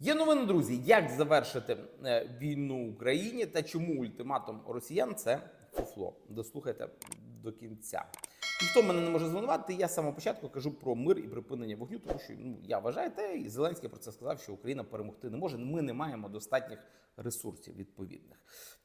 Є новини, друзі, як завершити е, війну в Україні та чому ультиматум росіян це фуфло. Дослухайте до кінця. Ніхто мене не може звинуватити. Я з самого початку кажу про мир і припинення вогню, тому що ну я вважаю, те і Зеленський про це сказав, що Україна перемогти не може. Ми не маємо достатніх ресурсів відповідних.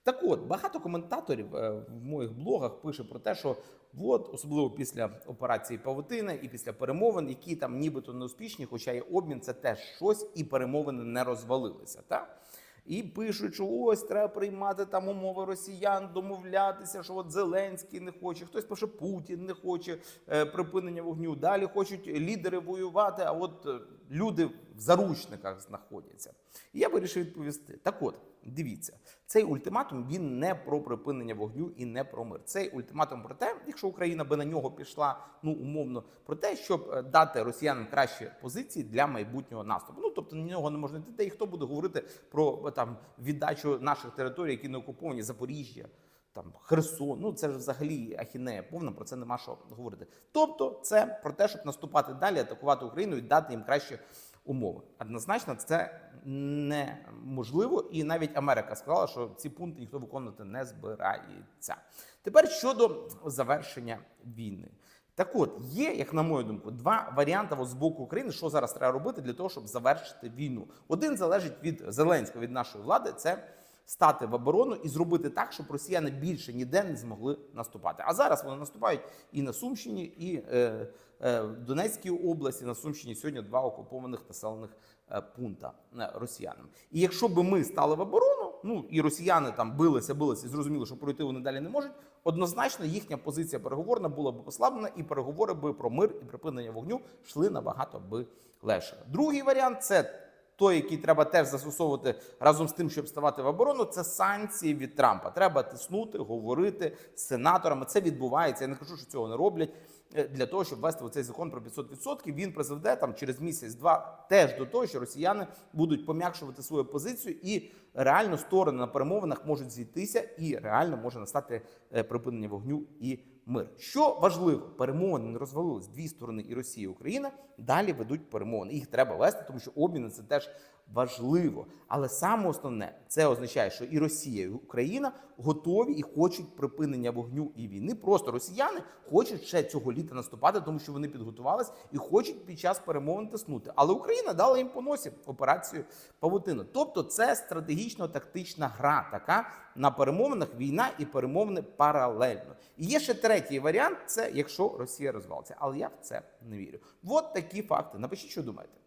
Так от багато коментаторів е, в моїх блогах пише про те, що от особливо після операції Павутина і після перемовин, які там нібито неуспішні, хоча є обмін, це теж щось, і перемовини не розвалилися. Так? І пишуть, що ось треба приймати там умови росіян, домовлятися, що от Зеленський не хоче, хтось пише Путін не хоче е, припинення вогню. Далі хочуть лідери воювати, а от е, люди в заручниках знаходяться. І я вирішив відповісти. Так от, дивіться, цей ультиматум він не про припинення вогню і не про мир. Цей ультиматум про те, якщо Україна би на нього пішла, ну умовно, про те, щоб е, дати росіянам кращі позиції для майбутнього наступу. Ну тобто на нього не можна йти. І хто буде говорити про е, там віддачу наших територій, які не окуповані Запоріжжя. Там Херсон, ну це ж взагалі ахінея повна, про це нема що говорити. Тобто, це про те, щоб наступати далі, атакувати Україну і дати їм кращі умови. Однозначно, це неможливо, і навіть Америка сказала, що ці пункти ніхто виконувати не збирається. Тепер щодо завершення війни. Так от, є, як на мою думку, два варіанти з боку України, що зараз треба робити для того, щоб завершити війну. Один залежить від Зеленського, від нашої влади. Це стати в оборону і зробити так, щоб росіяни більше ніде не змогли наступати. А зараз вони наступають і на Сумщині, і е, е, в Донецькій області. На Сумщині сьогодні два окупованих населених е, пункта е, росіянам. І якщо би ми стали в оборону, ну і росіяни там билися, билися і зрозуміли, що пройти вони далі не можуть. Однозначно їхня позиція переговорна була б послаблена, і переговори би про мир і припинення вогню йшли набагато би легше. Другий варіант це той, який треба теж застосовувати разом з тим, щоб ставати в оборону, це санкції від Трампа. Треба тиснути, говорити з сенаторами. Це відбувається. Я не кажу, що цього не роблять. е, Для того щоб ввести цей закон про 500%, він призведе там через місяць-два теж до того, що росіяни будуть пом'якшувати свою позицію, і реально сторони на перемовинах можуть зійтися, і реально може настати е, припинення вогню і мир. Що важливо, перемовини не розвалились дві сторони, і Росія, і Україна далі ведуть перемовини. Їх треба вести, тому що обміни це теж важливо. Але саме основне це означає, що і Росія, і Україна готові і хочуть припинення вогню і війни. Просто росіяни хочуть ще цього літа наступати, тому що вони підготувались і хочуть під час перемовин тиснути. Але Україна дала їм по носі операцію Павутина. Тобто, це стратегічно-тактична гра, така на перемовинах війна і перемовини паралельно. І є ще третій варіант: це якщо Росія розвалиться. Але я в це не вірю. От такі факти. Напишіть, що думаєте.